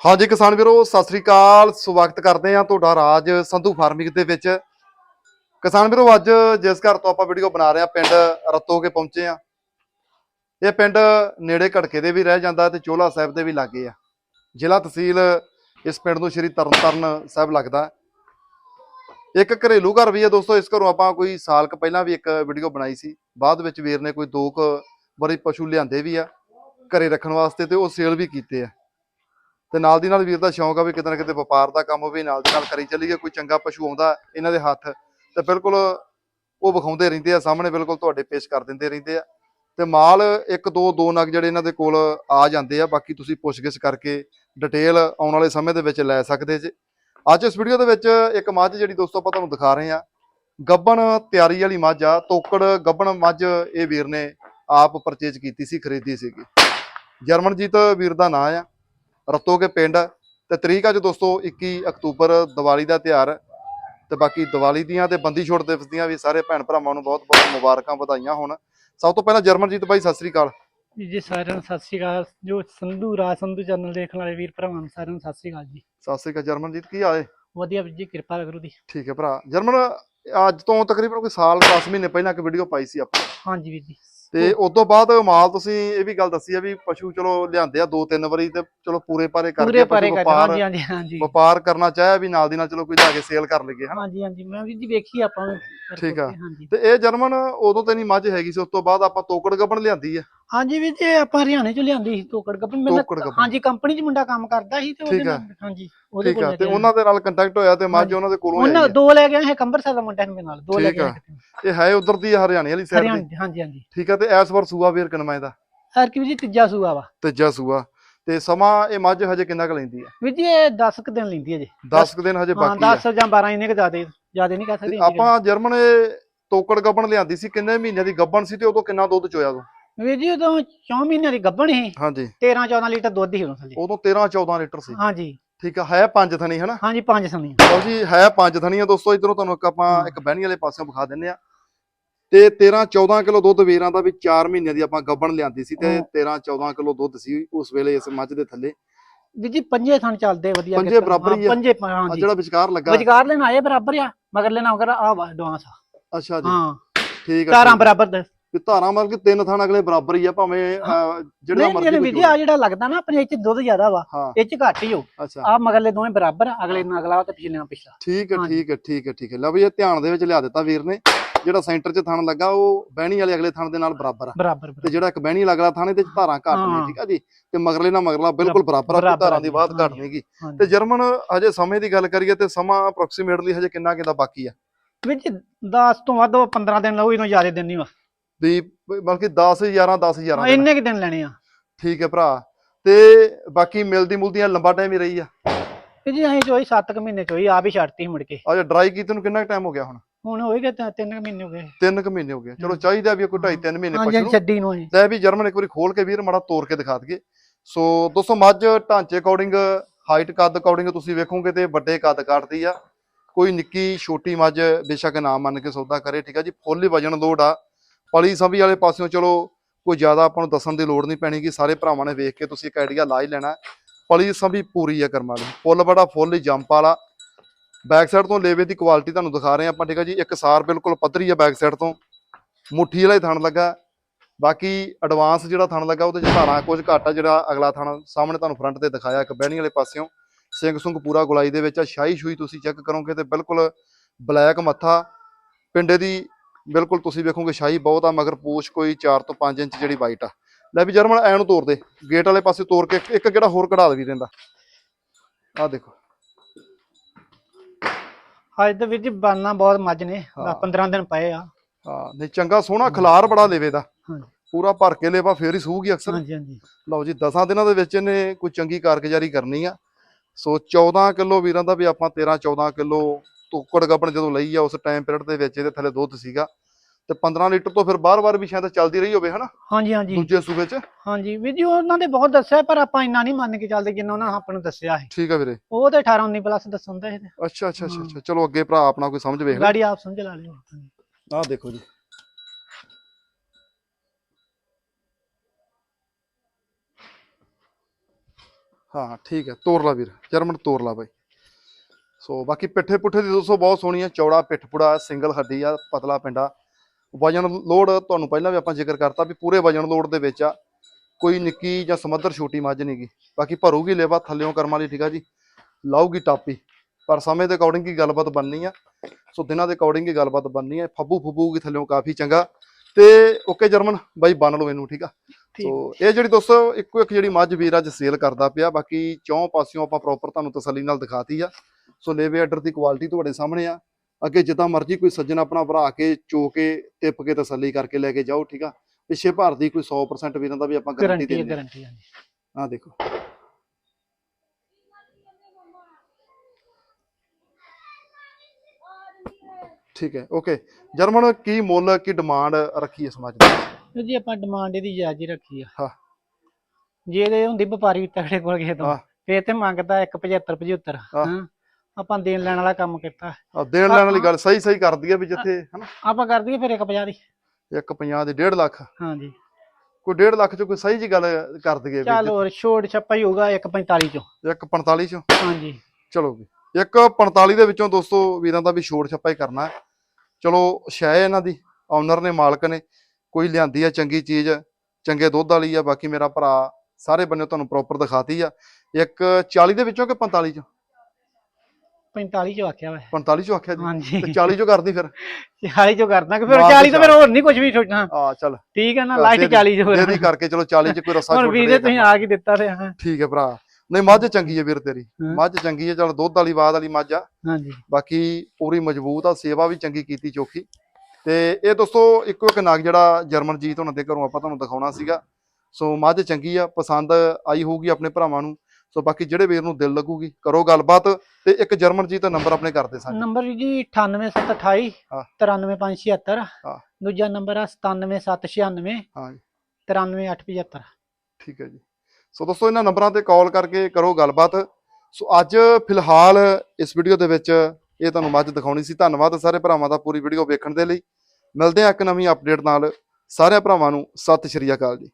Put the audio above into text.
ਹਾਂਜੀ ਕਿਸਾਨ ਵੀਰੋ, ਸਤਿ ਸ੍ਰੀ ਅਕਾਲ। ਸਵਾਗਤ ਕਰਦੇ ਹਾਂ ਤੁਹਾਡਾ ਰਾਜ ਸੰਧੂ ਫਾਰਮਿੰਗ ਦੇ ਵਿੱਚ। ਕਿਸਾਨ ਵੀਰੋ, ਅੱਜ ਜਿਸ ਘਰ ਤੋਂ ਆਪਾਂ ਵੀਡੀਓ ਬਣਾ ਰਹੇ ਹਾਂ, ਪਿੰਡ ਰਤੋਕੇ ਪਹੁੰਚੇ ਆ ਇਹ ਪਿੰਡ ਨੇੜੇ ਘੜਕੇ ਦੇ ਵੀ ਰਹਿ ਜਾਂਦਾ ਤੇ ਚੋਲਾ ਸਾਹਿਬ ਦੇ ਵੀ ਲਾਗੇ ਆ। ਜ਼ਿਲ੍ਹਾ ਤਹਿਸੀਲ ਇਸ ਪਿੰਡ ਨੂੰ ਸ਼੍ਰੀ ਤਰਨਤਾਰਨ ਸਾਹਿਬ ਲੱਗਦਾ ਇੱਕ ਘਰੇਲੂ ਘਰ ਵੀ ਹੈ ਦੋਸਤੋ, ਇਸ ਘਰੋਂ ਆਪਾਂ ਕੋਈ ਸਾਲ ਕੁ ਪਹਿਲਾਂ ਵੀ ਇੱਕ ਵੀਡੀਓ ਬਣਾਈ ਸੀ। ਬਾਅਦ ਵਿੱਚ ਵੀਰ ਨੇ ਕੋਈ ਦੋ ਕੁ ਵਾਰੀ ਪਸ਼ੂ ਲਿਆਂਦੇ ਵੀ ਆ ਘਰੇ ਰੱਖਣ ਵਾਸਤੇ ਤੇ ਉਹ ਸੇਲ ਵੀ ਕੀਤੇ ਆ। ਤੇ ਨਾਲ ਦੀ ਨਾਲ ਵੀਰ ਦਾ ਸ਼ੌਂਕ ਆ ਵੀ ਕਿਤੇ ਨਾ ਕਿਤੇ ਵਪਾਰ ਦਾ ਕੰਮ ਵੀ ਨਾਲ ਦੀ ਨਾਲ ਕਰੀ ਚੱਲੀਏ, ਕੋਈ ਚੰਗਾ ਪਸ਼ੂ ਆਉਂਦਾ ਇਹਨਾਂ ਦੇ ਹੱਥ, ਤੇ ਬਿਲਕੁਲ ਉਹ ਵਿਖਾਉਂਦੇ ਰਹਿੰਦੇ ਆ, ਸਾਹਮਣੇ ਬਿਲਕੁਲ ਤੁਹਾਡੇ ਪੇਸ਼ ਕਰ ਦਿੰਦੇ ਰਹਿੰਦੇ ਆ। ਤੇ ਮਾਲ ਇੱਕ, ਦੋ ਦੋ ਨਗ ਜਿਹੜੇ ਇਹਨਾਂ ਦੇ ਕੋਲ ਆ ਜਾਂਦੇ ਆ, ਬਾਕੀ ਤੁਸੀਂ ਪੁੱਛਗਿੱਛ ਕਰਕੇ ਡਿਟੇਲ ਆਉਣ ਵਾਲੇ ਸਮੇਂ ਦੇ ਵਿੱਚ ਲੈ ਸਕਦੇ ਜੇ। ਅੱਜ ਇਸ ਵੀਡੀਓ ਦੇ ਵਿੱਚ ਇੱਕ ਮੱਝ ਜਿਹੜੀ ਦੋਸਤੋ ਆਪਾਂ ਤੁਹਾਨੂੰ ਦਿਖਾ ਰਹੇ ਆ, ਗੱਬਣ ਤਿਆਰੀ ਵਾਲੀ ਮੱਝ ਆ, ਤੋਕੜ ਗੱਬਣ ਮੱਝ ਇਹ ਵੀਰ ਨੇ ਆਪ ਪਰਚੇਜ ਕੀਤੀ ਸੀ, ਖਰੀਦੀ ਸੀਗੀ। ਜਰਮਨਜੀਤ ਵੀਰ ਦਾ ਨਾਂ ਆ। ਰਤੋ ਕੇ ਪਿੰਡ ਤੇ ਤਰੀਕ ਅੱਜ ਦੋਸਤੋ 21 ਅਕਤੂਬਰ ਦੀਵਾਲੀ ਦਾ ਤਿਉਹਾਰ ਤੇ ਬਾਕੀ ਦੀਵਾਲੀ ਦੀਆਂ ਤੇ ਬੰਦੀ ਛੋੜ ਦਿਵਸ ਦੀਆਂ ਵੀ ਸਾਰੇ ਭੈਣ ਭਰਾਵਾਂ ਨੂੰ ਬਹੁਤ ਬਹੁਤ ਮੁਬਾਰਕਾਂ ਵਧਾਈਆਂ ਹੋਣ। ਸਭ ਤੋਂ ਪਹਿਲਾਂ ਜਰਮਨਜੀਤ ਬਾਈ ਸਤਿ ਸ੍ਰੀ ਅਕਾਲ। ਜੀ ਜੀ ਸਾਰਿਆਂ ਨੂੰ ਸਤਿ ਸ਼੍ਰੀ ਅਕਾਲ। ਜੋ ਸੰਧੂ ਰਾਜ ਸੰਧੂ ਚੈਨਲ ਦੇਖਣ ਵਾਲੇ ਵੀਰ ਭਰਾਵਾਂ ਨੂੰ ਸਾਰਿਆਂ ਨੂੰ ਸਤਿ ਸ਼੍ਰੀ ਅਕਾਲ ਜੀ। ਸਤਿ ਸ੍ਰੀ ਅਕਾਲ ਜਰਮਨਜੀਤ ਕੀ ਹਾਲ ਹੈ? ਵਧੀਆ ਜੀ ਕਿਰਪਾ ਗੁਰੂ ਦੀ। ਠੀਕ ਹੈ ਭਰਾ। ਜਰਮਨ ਅੱਜ ਤੋਂ ਤਕਰੀਬਨ ਕੋਈ ਸਾਲ 10 ਮਹੀਨੇ ਪਹਿਲਾਂ ਇੱਕ ਵੀਡੀਓ ਪਾਈ ਸੀ ਆਪਾਂ। ਹਾਂਜੀ ਵੀਰ ਜੀ ਤੇ ਉਸ ਤੋਂ ਬਾਅਦ ਮਾਲ ਤੁਸੀਂ ਇਹ ਵੀ ਗੱਲ ਦੱਸੀ ਆ ਵੀ ਪਸ਼ੂ ਚਲੋ ਲਿਆਂਦੇ ਆ ਦੋ ਤਿੰਨ ਵਾਰੀ ਤੇ ਚਲੋ ਪੂਰੇ ਪਾਰੇ ਕਰਕੇ ਪਾਰੇ ਪਸ਼ੂ ਕਰ ਵਪਾਰ ਹਾਂਜੀ ਹਾਂਜੀ ਵਪਾਰ ਕਰਨਾ ਚਾਹਿਆ ਵੀ ਨਾਲ ਦੀ ਨਾਲ ਚਲੋ ਕੋਈ ਜਾ ਕੇ ਸੇਲ ਕਰ ਲਈਏ ਹਨਾ ਹਾਂਜੀ ਹਾਂਜੀ ਮੈਂ ਵੀਰ ਜੀ ਵੇਖੀ ਆਪਾਂ ਕਰ ਠੀਕ ਆ। ਤੇ ਇਹ ਜਰਮਨ ਉਦੋਂ ਤੇ ਨਹੀਂ ਮੱਝ ਹੈਗੀ ਸੀ ਉਸ ਤੋਂ ਬਾਅਦ ਆਪਾਂ ਤੋਕੜ ਗੱਬਣ ਲਿਆਂਦੀ ਆ ਹਾਂਜੀ ਵੀਰ ਜੀ ਆਪਾਂ ਹਰਿਆਣੇ ਚ ਲਿਆਂਦੀ ਸੀ ਤੋਕੜ ਗੱਪਨ ਮੈਂ ਤੋਕੜ ਗੱਭਣ। ਹਾਂਜੀ ਕੰਪਨੀ ਚ ਮੁੰਡਾ ਕੰਮ ਕਰਦਾ ਸੀ ਤੇ ਉਹਦੇ। ਨਾਲ ਹਾਂਜੀ ਉਹਦੇ ਠੀਕ ਕੋਲ ਤੇ ਉਹਨਾਂ ਦੇ ਨਾਲ ਕੰਟੈਕਟ ਹੋਇਆ ਤੇ ਮੱਝ। ਉਹਨਾਂ ਦੇ ਕੋਲੋਂ ਉਹਨਾਂ ਦੋ ਲੈ ਗਏ ਹੈ ਕੰਬਰਸਰ ਦਾ ਮੁੰਡਾ ਮੇਰੇ ਨਾਲ ਦੋ ਲੈ ਗਏ। ਇਹ ਹੈ ਉਧਰ ਦੀ ਹਰਿਆਣੇ ਵਾਲੀ ਸਾਈਡ ਦੀ ਹਾਂਜੀ ਹਾਂਜੀ ਠੀਕ ਆ ਤੇ ਇਸ ਵਾਰ ਸੂਆ ਵੀਰ ਕਿਨਮਾ ਦਾ ਹਰ ਕੀ ਵੀਰ ਜੀ ਤੀਜਾ ਸੂਆ ਵਾ। ਤੀਜਾ ਸੂਆ। ਤੇ ਸਮਾਂ ਇਹ ਮੱਝ ਹਜੇ ਕਿੰਨਾ ਕੁ ਲੈਂਦੀ ਆ? ਵੀਰ ਜੀ ਇਹ 10 ਕੁ ਦਿਨ ਲੈਂਦੀ ਹੈ ਜੀ। 10 ਕੁ ਦਿਨ ਹਜੇ ਹਾਂ ਬਾਕੀ ਆ। 10 ਜਾਂ 12 ਇੰਨੇ ਕੁ ਜ਼ਿਆਦੇ ਜ਼ਿਆਦੇ ਨਹੀਂ ਕਹਿ ਤੇ ਸਕਦੇ ਆਪਾਂ ਜਰਮਨ ਇਹ ਤੋਕੜ ਗੱਬਣ ਲਿਆਂਦੀ ਸੀ ਕਿੰਨੇ ਮਹੀਨਿਆਂ ਦੀ ਗੱਬਣ ਸੀ ਤੇ ਉਦੋਂ ਕਿੰਨਾ ਦੁੱਧ ਚੋਇਆ ਤੂੰ ਵੀਰ ਜੀ ਉਦੋਂ 4 ਮਹੀਨਿਆਂ ਦੀ ਗੱਭਣ ਸੀ। ਹਾਂਜੀ। 13 14 ਲੀਟਰ ਦੁੱਧ ਹੀ ਉਦੋਂ ਥੱਲੇ ਉਦੋਂ 13 14 ਲੀਟਰ ਸੀ। ਹਾਂਜੀ। ਠੀਕ ਆ ਹੈ ਪੰਜ ਥਣੀ ਹਨਾ? ਹਾਂਜੀ ਪੰਜ ਸਮੀਆਂ ਲਓ ਜੀ ਹੈ ਪੰਜ ਥਣੀਆਂ ਦੋਸਤੋ ਇਧਰੋਂ ਤੁਹਾਨੂੰ ਇੱਕ ਆਪਾਂ ਹਾਂ। ਇੱਕ ਬਹਿਣੀ ਵਾਲੇ ਪਾਸਿਓਂ ਵਿਖਾ ਦਿੰਨੇ ਆ। ਤੇ 13 14 ਕਿਲੋ ਦੁੱਧ ਵੀਰਾਂ ਦਾ ਵੀ 4 ਮਹੀਨਿਆਂ ਦੀ ਆਪਾਂ ਗੱਬਣ ਲਿਆਂਦੀ ਸੀ ਤੇ ਹਾਂ। 13 14 ਕਿਲੋ ਦੁੱਧ ਸੀ ਉਸ ਵੇਲੇ ਇਸ ਮੱਝ ਦੇ ਥੱਲੇ। ਵੀਰ ਜੀ ਪੰਜੇ ਥਣ ਚੱਲਦੇ ਵਧੀਆ ਪੰਜੇ ਬਰਾਬਰ ਹੀ ਆ। ਹਾਂ, ਪੰਜੇ ਆ ਹਾਂਜੀ ਜਿਹੜਾ ਵਿਚਕਾਰ ਲੱਗਾ। ਵਿਚਕਾਰ ਲੈਣ ਆਏ ਬਰਾਬਰ ਆ ਮਗਰ ਲੈਣਾ ਮਗਰ ਆ ਵਾ ਐਡਵਾਂਸ ਆ। ਅੱਛਾ ਜੀ। ਹਾਂ। ਠੀਕ ਆ ਤਾਰਾਂ ਆ। ਬਰਾਬਰ ਦੇ। ਵੀ ਧਾਰਾਂ ਮਤਲਬ ਕਿ ਤਿੰਨ ਥਣ ਅਗਲੇ ਬਰਾਬਰ ਹੀ ਆ ਭਾਵੇਂ ਜਿਹੜਾ ਮਰਜ਼ੀ ਜੀ ਜੋੜੇ। ਆ ਜਿਹੜਾ ਲੱਗਦਾ ਨਾ ਆਪਣੇ ਇਹ ਚ ਦੁੱਧ ਜ਼ਿਆਦਾ ਵਾ ਹਾਂ। ਇਹ ਚ ਘੱਟ ਹੀ ਹੋ। ਆ ਮਗਰਲੇ ਦੋਵੇਂ ਬਰਾਬਰ ਆ, ਅਗਲੇ ਨਾਲ ਅਗਲਾ ਤੇ ਪਿਛਲੇ ਨਾਲ ਪਿਛਲਾ। ਠੀਕ ਹੈ ਹਾਂਜੀ। ਠੀਕ ਹੈ ਠੀਕ ਹੈ ਠੀਕ ਹੈ ਲਓ ਵੀ ਇਹ ਧਿਆਨ ਦੇ ਵਿੱਚ ਲਿਆ ਦਿੱਤਾ ਵੀਰ ਨੇ। ਜਿਹੜਾ ਸੈਂਟਰ 'ਚ ਥਣ ਲੱਗਾ ਉਹ ਬਹਿਣੀ ਵਾਲੇ ਅਗਲੇ ਥਣ ਦੇ ਨਾਲ ਬਰਾਬਰ ਆ। ਬਰਾਬਰ ਤੇ ਜਿਹੜਾ ਇੱਕ ਬਹਿਣੀ ਵਾਲਾ ਅਗਲਾ ਥਣ ਇਹਦੇ 'ਚ ਧਾਰਾਂ ਘੱਟ ਨੇ। ਠੀਕ ਆ ਜੀ? ਤੇ ਮਗਰਲੇ ਨਾਲ ਮਗਰਲਾ ਬਿਲਕੁਲ ਬਰਾਬਰ ਆ ਧਾਰਾਂ ਦੀ ਬਾਤ ਘੱਟ ਹਾਂਜੀ। ਤੇ ਜਰਮਨ ਹਜੇ ਸਮੇਂ ਦੀ ਗੱਲ ਕਰੀਏ ਤੇ ਸਮਾਂ ਅਪਰੋਕਸੀਮੇਟਲੀ ਹਜੇ ਕਿੰਨਾ ਕਿਦਾ ਬਾਕੀ ਆ? ਜੀ 10 ਤੋਂ ਵੱਧ 15 ਦਿਨ ਲਊ ਇਹਨੂੰ ਜ਼ਿਆਦਾ ਦਿਨ ਨਹੀਂ ਵਾ। ਵੀ ਬਲਕਿ 10 11 10 11 ਦਿਨ। ਇੰਨੇ ਕਿ ਦਿਨ ਲੈਣੇ ਆ। ਠੀਕ ਹੈ ਭਰਾ। ਤੇ ਬਾਕੀ ਮਿਲਦੀ ਮੁਲਦੀਆਂ ਲੰਬਾ ਟਾਈਮ ਹੀ ਰਹੀ ਆ। ਜੀ ਅਸੀਂ ਚੋਈ 7 ਕੁ ਮਹੀਨੇ ਚੋਈ ਆ ਵੀ ਛੱਡਤੀ ਮੁੜ ਕੇ। ਅਜੇ ਡਰਾਈ ਕੀਤੇ ਨੂੰ ਕਿੰਨਾ ਟਾਈਮ ਹੋ ਗਿਆ ਹੁਣ? ਹੁਣ ਹੋਏਗਾ ਤਾਂ ਤਿੰਨ ਕੁ ਮਹੀਨੇ ਹੋ ਗਏ। ਤਿੰਨ ਕੁ ਮਹੀਨੇ ਹੋ ਗਏ। ਚਲੋ। ਚਾਹੀਦਾ ਵੀ ਕੋਈ 2.5 3 ਮਹੀਨੇ ਹਾਂਜੀ ਪਛੂ ਛੱਡੀ ਨੂੰ ਜੀ ਲੈ ਵੀ ਜਰਮਨ ਇੱਕ ਵਾਰੀ ਖੋਲ ਕੇ ਵੀਰ ਮਾੜਾ ਤੋੜ ਕੇ ਦਿਖਾ ਦਈਏ। ਸੋ ਦੋਸਤੋ ਮੱਝ ਢਾਂਚੇ ਅਕੋਰਡਿੰਗ ਹਾਈਟ ਕੱਦ ਅਕੋਰਡਿੰਗ ਤੁਸੀਂ ਵੇਖੋਗੇ ਤੇ ਵੱਡੇ ਕੱਦ ਕੱਟਦੀ ਆ। ਕੋਈ ਨਿੱਕੀ ਛੋਟੀ ਮੱਝ ਬੇਸ਼ੱਕ ਨਾ ਮੰਨ ਕੇ ਸੌਦਾ ਕਰੇ ਠੀਕ ਆ ਜੀ? ਫੁੱਲ ਹੀ ਵਜਨ ਲੋੜ ਆ। ਪਲੀ ਸੰਭੀ ਵਾਲੇ ਪਾਸਿਓਂ ਚਲੋ ਕੋਈ ਜ਼ਿਆਦਾ ਆਪਾਂ ਨੂੰ ਦੱਸਣ ਦੀ ਲੋੜ ਨਹੀਂ ਪੈਣੀ ਕਿ ਸਾਰੇ ਭਰਾਵਾਂ ਨੇ ਵੇਖ ਕੇ ਤੁਸੀਂ ਇੱਕ ਆਈਡੀਆ ਲਾ ਹੀ ਲੈਣਾ। ਪਲੀ ਸੰਭੀ ਪੂਰੀ ਆ ਕਰਮਾਂ ਦੀ ਫੁੱਲ ਬੜਾ ਫੁੱਲ ਹੀ ਜੰਪ ਵਾਲਾ। ਬੈਕ ਸਾਈਡ ਤੋਂ ਲੇਵੇ ਦੀ ਕੁਆਲਿਟੀ ਤੁਹਾਨੂੰ ਦਿਖਾ ਰਹੇ ਹਾਂ ਆਪਾਂ, ਠੀਕ ਆ ਜੀ? ਇੱਕ ਸਾਰ ਬਿਲਕੁਲ ਪੱਧਰੀ ਆ ਬੈਕ ਸਾਈਡ ਤੋਂ। ਮੁੱਠੀ ਵਾਲਾ ਹੀ ਥਣ ਲੱਗਾ। ਬਾਕੀ ਐਡਵਾਂਸ ਜਿਹੜਾ ਥਣ ਲੱਗਾ, ਉਹਦੇ ਚ ਧਾਰਾਂ ਕੁਝ ਘੱਟ ਆ, ਜਿਹੜਾ ਅਗਲਾ ਥਣ ਸਾਹਮਣੇ ਤੁਹਾਨੂੰ ਫਰੰਟ ਤੇ ਦਿਖਾਇਆ, ਇੱਕ ਬਹਿਣੀ ਵਾਲੇ ਪਾਸਿਓਂ। ਸਿੰਘ ਸੁੰਗ ਪੂਰਾ ਗੁਲਾਈ ਦੇ ਵਿੱਚ ਆ, ਸ਼ਾਹੀ ਸ਼ੂਈ ਤੁਸੀਂ ਚੈੱਕ ਕਰੋਗੇ ਤੇ ਬਿਲਕੁਲ ਬਲੈਕ ਮੱਥਾ। ਪਿੰਡੇ ਦੀ ਬਿਲਕੁਲ ਤੁਸੀਂ ਵੇਖੋਗੇ ਸ਼ਾਹੀ ਬਹੁਤ ਆ, ਮਗਰ ਪੂਛ ਕੋਈ 4 ਤੋਂ 5 ਇੰਚ ਜਿਹੜੀ ਵਾਈਟ ਆ। ਲੈ ਵੀ ਜਰਮਨ ਐ ਨੂੰ ਤੋੜ ਦੇ। ਗੇਟ ਵਾਲੇ ਪਾਸੇ ਤੋੜ ਕੇ ਇੱਕ- ਇੱਕ ਕਿਹੜਾ ਹੋਰ ਕਢਾ ਦੇ ਵੀ ਦਿੰਦਾ। ਆ ਦੇਖੋ। ਅੱਜ ਤਾਂ ਵੀਰ ਜੀ ਬਾਨਾ ਬਹੁਤ ਮੱਝ ਨੇ ਹਾਂ। 15 ਦਿਨ ਪਏ ਆ। ਹਾਂ ਨਹੀਂ ਚੰਗਾ ਸੋਹਣਾ ਖਿਲਾਰ ਬੜਾ ਲੇਵੇ ਦਾ। ਪੂਰਾ ਭਰ ਕੇ ਲੇਵਾ ਫੇਰ ਹੀ ਸੂਗੀ ਅਕਸਰ। ਹਾਂਜੀ ਹਾਂਜੀ। ਲਓ ਜੀ 10 ਦਿਨਾਂ ਦੇ ਵਿੱਚ ਇਹਨੇ ਕੋਈ ਚੰਗੀ ਕਾਰਗੁਜ਼ਾਰੀ ਕਰਨੀ ਆ। ਸੋ 14 ਕਿਲੋ ਵੀਰਾਂ ਦਾ ਵੀ ਆਪਾਂ 13 14 ਕਿਲੋ ਤੋਕੜ ਗੱਪਣ ਜਦੋਂ ਲਈ ਆ ਉਸ ਟਾਈਮ ਪੀਰੀਅਡ ਦੇ ਵਿੱਚ ਇਹਦੇ ਥੱਲੇ ਦੁੱਧ ਸੀਗਾ। ਤੇ 15 ਲੀਟਰ ਤੋਂ ਫਿਰ ਬਾਰ-ਬਾਰ ਵੀ ਸ਼ਾਇਦ ਚੱਲਦੀ ਰਹੀ ਹੋਵੇ ਹਨਾ? ਹਾਂਜੀ ਹਾਂਜੀ। ਦੂਜੇ ਸੂਬੇ 'ਚ? ਹਾਂਜੀ। ਵੀਰ ਜੀ ਉਹਨਾਂ ਦੇ ਬਹੁਤ ਦੱਸਿਆ ਪਰ ਆਪਾਂ ਇੰਨਾ ਨਹੀਂ ਮੰਨ ਕੇ ਚੱਲਦੇ ਜਿੰਨਾ ਉਹਨਾਂ ਆਪਾਂ ਨੂੰ ਦੱਸਿਆ ਹੈ। ਠੀਕ ਆ ਵੀਰੇ। ਉਹ ਤੇ 18 19 ਪਲੱਸ ਦੱਸਣ ਦੇ ਅੱਛਾ ਅੱਛਾ ਅੱਛਾ ਹਾਂ। ਅੱਛਾ ਚਲੋ ਅੱਗੇ ਭਰਾ ਆਪਣਾ ਕੋਈ ਸਮਝ ਵੇਖ ਲੈ। ਗਾੜੀ ਆਪ ਸਮਝ ਲਾ ਲਿਓ। ਆਹ ਦੇਖੋ ਜੀ। ਹਾਂ ਠੀਕ ਹੈ ਤੋਰ ਲਾ ਵੀਰ। ਜਰਮਨ ਤੋਰ ਲਾ ਬਾਈ। ਸੋ ਬਾਕੀ ਪਿੱਠੇ ਪੁੱਠੇ ਦੀ ਦੋਸਤੋ ਬਹੁਤ ਸੋਹਣੀ ਆ। ਚੌੜਾ ਪਿੱਠ ਪੁੜਾ ਸਿੰਗਲ ਹੱਡੀ ਆ ਪਤਲਾ ਪਿੰਡਾ। ਵਜਨ ਲੋਡ ਤੁਹਾਨੂੰ ਪਹਿਲਾਂ ਵੀ ਆਪਾਂ ਜ਼ਿਕਰ ਕਰਤਾ ਵੀ ਪੂਰੇ ਵਜਨ ਲੋਡ ਦੇ ਵਿੱਚ ਆ। ਕੋਈ ਨਿੱਕੀ ਜਾਂ ਸਮੱਧਰ ਛੋਟੀ ਮੱਝ ਨਹੀਂਗੀ ਬਾਕੀ ਭਰੂਗੀ ਲੇਵਾ ਥੱਲਿਓਂ ਕਰਮ ਵਾਲੀ ਠੀਕ ਆ ਜੀ। ਲਾਊਗੀ ਟਾਪੀ। ਪਰ ਸਮੇਂ ਦੇ ਅਕੋਰਡਿੰਗ ਹੀ ਗੱਲਬਾਤ ਬਣਨੀ ਆ। ਸੋ ਦਿਨਾਂ ਦੇ ਅਕੋਰਡਿੰਗ ਹੀ ਗੱਲਬਾਤ ਬਣਨੀ ਆ। ਫੱਬੂ ਫੱਬੂਗੀ ਥੱਲਿਓਂ ਕਾਫੀ ਚੰਗਾ। ਤੇ ਓਕੇ ਜਰਮਨ ਬਾਈ ਬੰਨ ਲਓ ਇਹਨੂੰ ਠੀਕ ਆ। ਸੋ ਇਹ ਜਿਹੜੀ ਦੋਸਤੋ ਇੱਕੋ ਇੱਕ ਜਿਹੜੀ ਮੱਝ ਵੀਰ ਅੱਜ ਸੇਲ ਕਰਦਾ ਪਿਆ। ਬਾਕੀ ਚੌਂ ਪਾਸਿਓਂ ਆਪਾਂ ਪ੍ਰੋਪਰ ਤੁਹਾਨੂੰ ਤਸੱਲੀ ਨਾਲ ਦਿਖਾਤੀ ਆ। ਸੋ ਲੇਵੇ ਆਰਡਰ ਦੀ ਕੁਆਲਿਟੀ ਤੁਹਾਡੇ ਸਾਹਮਣੇ ਆ। ਅੱਗੇ ਜਿੱਦਾਂ ਮਰਜ਼ੀ ਕੋਈ ਸੱਜਣ ਆਪਣਾ ਭਰਾ ਕੇ ਚੋ ਕੇ ਟਿੱਪ ਕੇ ਤਸੱਲੀ ਕਰਕੇ ਲੈ ਕੇ ਜਾਓ ਠੀਕ ਆ? ਪਿੱਛੇ ਭਾਰ ਦੀ ਕੋਈ 100% ਵੀਰਾਂ ਦਾ ਵੀ ਆਪਾਂ ਗਾਰੰਟੀ ਦਿੰਦੇ ਗਾਰੰਟੀ ਹਾਂਜੀ। ਆ ਦੇਖੋ। ਠੀਕ ਹੈ ਓਕੇ। ਜਰਮਨ ਕੀ ਮੁੱਲ ਕੀ ਡਿਮਾਂਡ ਰੱਖੀ ਇਸ ਮੱਝ ਦੀ? ਜੀ ਆਪਾਂ ਡਿਮਾਂਡ ਇਹਦੀ ਜਾਇਜ਼ ਹੀ ਰੱਖੀ ਆ। ਹਾਂ। ਜੇ ਇਹ ਹੁੰਦੀ ਵਪਾਰੀ ਤਗੜੇ ਕੋਲ ਕਿਸੇ ਤੋਂ ਹਾਂ। ਫੇਰ ਤੇ ਮੰਗਦਾ 175 75 ਹਾਂ। ਆਪਾਂ ਦੇਣ ਲੈਣ ਵਾਲਾ ਕੰਮ ਕੀਤਾ। ਆ ਦੇਣ ਲੈਣ ਵਾਲੀ ਗੱਲ ਸਹੀ ਸਹੀ ਕਰਦੀ ਹੈ ਵੀ ਜਿੱਥੇ ਹਨਾ? ਆਪਾਂ ਕਰ ਦਈਏ ਫਿਰ 150 ਦੀ। ਇੱਕ 50 ਦੇ 1.5 ਲੱਖ। ਹਾਂਜੀ। ਕੋਈ 1.5 ਲੱਖ ਚ ਕੋਈ ਸਹੀ ਜੀ ਗੱਲ ਕਰ ਦਈਏ ਵੀ ਚੱਲ ਹੋਰ ਛੋੜ ਛੱਪਾ ਹੀ ਹੋਊਗਾ 145 ਚੋਂ। ਇੱਕ 45 ਚੋਂ? ਹਾਂਜੀ। ਚਲੋ ਵੀ। ਇੱਕ 45 ਦੇ ਵਿੱਚੋਂ ਦੋਸਤੋ ਵੀਰਾਂ ਦਾ ਵੀ ਛੋੜ ਛੱਪਾ ਹੀ ਕਰਨਾ। ਚਲੋ ਸ਼ੈ ਇਹਨਾਂ ਦੀ ਓਨਰ ਨੇ ਮਾਲਕ ਨੇ ਕੋਈ ਲਿਆਂਦੀ ਆ ਚੰਗੀ ਚੀਜ਼ ਚੰਗੇ ਦੁੱਧ ਵਾਲੀ ਆ ਬਾਕੀ ਮੇਰਾ ਭਰਾ ਸਾਰੇ ਬੰਨੇ ਤੁਹਾਨੂੰ ਪ੍ਰੋਪਰ ਦਿਖਾਤੀ ਆ। ਇੱਕ 40 ਦੇ ਵਿੱਚੋਂ ਕਿ 45 ਚੋਂ? 45 ਚੋਂ ਆਖਿਆ ਵਾ 45 ਚੋਂ ਆਖਿਆ ਜੀ। ਹਾਂਜੀ। ਤੇ 40 ਚੋਂ ਕਰਦੀ ਫਿਰ? 40 ਚੋਂ ਕਰਦਾ ਕਿ ਫਿਰ ਮਾਰ 40 ਕੇ ਤੋਂ ਫਿਰ ਹੋਰ ਨਹੀਂ ਕੁਝ ਵੀ ਸੋਚਣਾ ਆ ਚੱਲ। ਠੀਕ ਹੈ ਨਾ ਲਾਸਟ ਦੀ- 40 ਚ। ਇਹਦੀ ਕਰਕੇ ਚਲੋ 40 ਚ ਕੋਈ ਰਸਾ ਹੁਣ ਛੁੱਟ ਵੀਰੇ ਦੇ ਤੁਸੀਂ ਆ ਕੇ ਦਿੱਤਾ ਤੇ ਹਾਂ। ਠੀਕ ਹੈ ਭਰਾ। ਨਹੀਂ ਮੱਝ ਚੰਗੀ ਹੈ ਵੀਰ ਤੇਰੀ। ਹਾਂ। ਮੱਝ ਚੰਗੀ ਹੈ ਚਲ ਦੁੱਧ ਵਾਲੀ ਬਾਦ ਵਾਲੀ ਮੱਝ ਆ। ਹਾਂਜੀ। ਬਾਕੀ ਪੂਰੀ ਮਜ਼ਬੂਤ ਆ ਸੇਵਾ ਵੀ ਚੰਗੀ ਕੀਤੀ ਚੋਖੀ। ਤੇ ਇਹ ਦੋਸਤੋ ਇੱਕੋ ਇੱਕ ਨਾਗ ਜਿਹੜਾ ਜਰਮਨ ਜੀਤ ਉਹਨਾਂ ਦੇ ਘਰੋਂ ਆਪਾਂ ਤੁਹਾਨੂੰ ਦਿਖਾਉਣਾ ਸੀਗਾ। ਸੋ ਮੱਝ ਚੰਗੀ ਆ ਪਸੰਦ ਆਈ ਹੋਊਗੀ ਆਪਣੇ ਭਰਾਵਾਂ ਨੂੰ। ਸੋ ਬਾਕੀ ਜਿਹੜੇ ਵੀਰ ਨੂੰ ਦਿਲ ਲੱਗੂਗੀ ਕਰੋ ਗੱਲਬਾਤ ਤੇ ਇੱਕ ਜਰਮਨ ਜੀਤ ਦਾ ਨੰਬਰ ਆਪਣੇ ਕਰਦੇ ਸਾਡੇ ਨੰਬਰ ਜੀ 98728 ਹਾਂ। 93576 ਹਾਂ। ਦੂਜਾ ਨੰਬਰ ਆ 97796 ਹਾਂ ਜੀ। 93875 ਠੀਕ ਹੈ ਜੀ। ਸੋ ਦੋਸਤੋ ਇਹਨਾਂ ਨੰਬਰਾਂ ਤੇ ਕਾਲ ਕਰਕੇ ਕਰੋ ਗੱਲਬਾਤ। ਸੋ ਅੱਜ ਫਿਲਹਾਲ ਇਸ ਵੀਡੀਓ ਦੇ ਵਿੱਚ ਇਹ ਤੁਹਾਨੂੰ ਮੱਝ ਦਿਖਾਉਣੀ ਸੀ। ਧੰਨਵਾਦ ਸਾਰੇ ਭਰਾਵਾਂ ਦਾ ਪੂਰੀ ਵੀਡੀਓ ਵੇਖਣ ਦੇ ਲਈ। ਮਿਲਦੇ ਆ ਇੱਕ ਨਵੀਂ ਅਪਡੇਟ ਨਾਲ। ਸਾਰੇ ਭਰਾਵਾਂ ਨੂੰ ਸਤਿ ਸ਼੍ਰੀ ਅਕਾਲ ਜੀ।